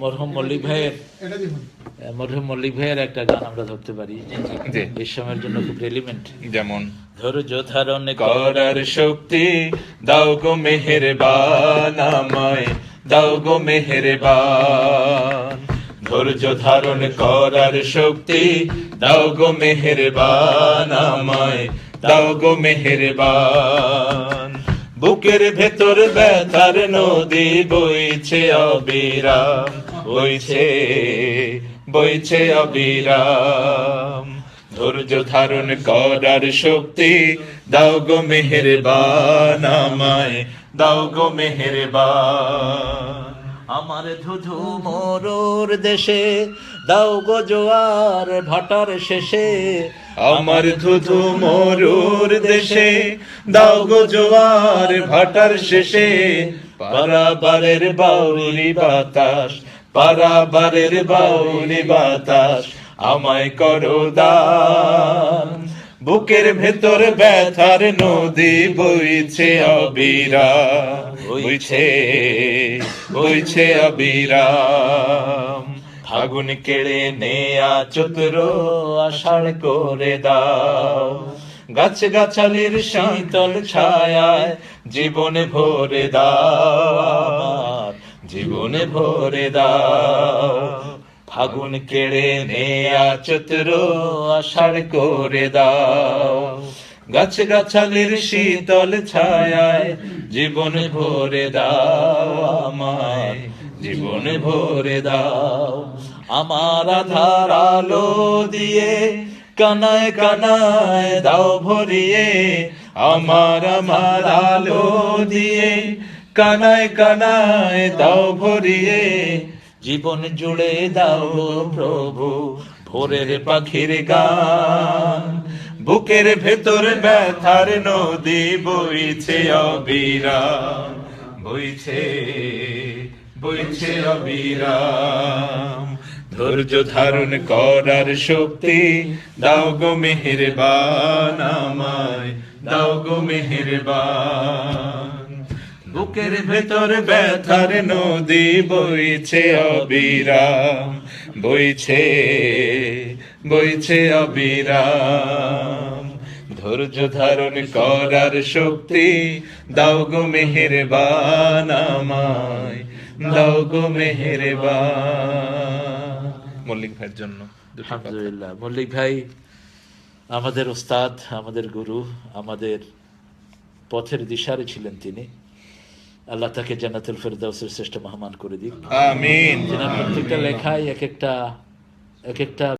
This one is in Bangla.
মরহুম মল্লিক ভাইয়ের মরহুম মল্লিক ভাইয়ের একটা গান আমরা ধরতে পারি। জি। এই সময়ের জন্য খুব রেলিভেন্ট যেমন ধৈর্য ধারণ করার শক্তি দাও গো মেহেরবান আমায় দাও গো মেহেরবান। ধৈর্য ধারণ করার শক্তি দাও গো মেহেরবান আমায় দাও গো মেহেরবান। বুকের ভেতর ব্যথার নদী বইছে অবিরাম। বইছে বইছে অবিরাম। ধৈর্য ধারণ করার শক্তি, দাও গো মেহেরবান আমায়, দাও গো মেহেরবান। আমার ধুধু মরুর দেশে, দাও গো জোয়ার ভাটার শেষে। আমার ধুধু মরুর দেশে, দাও গো জোয়ার ভাটার শেষে। পারাবারের বাউরি বাতাস পারাবারের বাউরি বাতাস, আমায় করো দান। বুকের ভেতর ব্যথার নদী বইছে অবিরা বইছে বইছে অবিরাম। ফাগুন কেড়ে নেয়া চতুর আষাঢ় করে দাও। গাছ গাছালির শীতল ছায়ায় জীবনে ভরে দাও। জীবনে ভরে দাও। ফাগুন কেড়ে নেয়া চতুর আষাঢ় করে দাও। গাছ গাছালির শীতল ছায়ায় জীবন ভরে দাও আমায়। জীবন ভরে দাও। আমার আধার আলো দিয়ে কানায় কানায় দাও ভরিয়ে। আমার আমার আলো দিয়ে কানায় কানায় দাও ভরিয়ে, জীবন জুড়ে দাও প্রভু, ভোরের পাখির গান। বুকের ভেতর ব্যথার নদী বইছে অবিরাম, বইছে বইছে অবিরাম। ধৈর্য ধারণ করার শক্তি, দাও গো মেহেরবান আমায়, দাও গো মেহেরবান। বুকের ভেতর ব্যথার নদী বইছে অবিরাম বইছে বইছে অবিরাম। ধৈর্য ধারণ করার শক্তি দাও গো মেহেরবান আমায় দাও গো মেহেরবান। মল্লিক ভাইয়ের জন্য আলহামদুলিল্লাহ। মল্লিক ভাই আমাদের ওস্তাদ আমাদের গুরু আমাদের পথের দিশারে ছিলেন তিনি। আল্লাহ তাকে জান্নাতুল ফেরদাউসের শ্রেষ্ঠ মহামান করে দিক। আমিন। জান্নাত প্রত্যেকটা লেখায় এক একটা এক একটা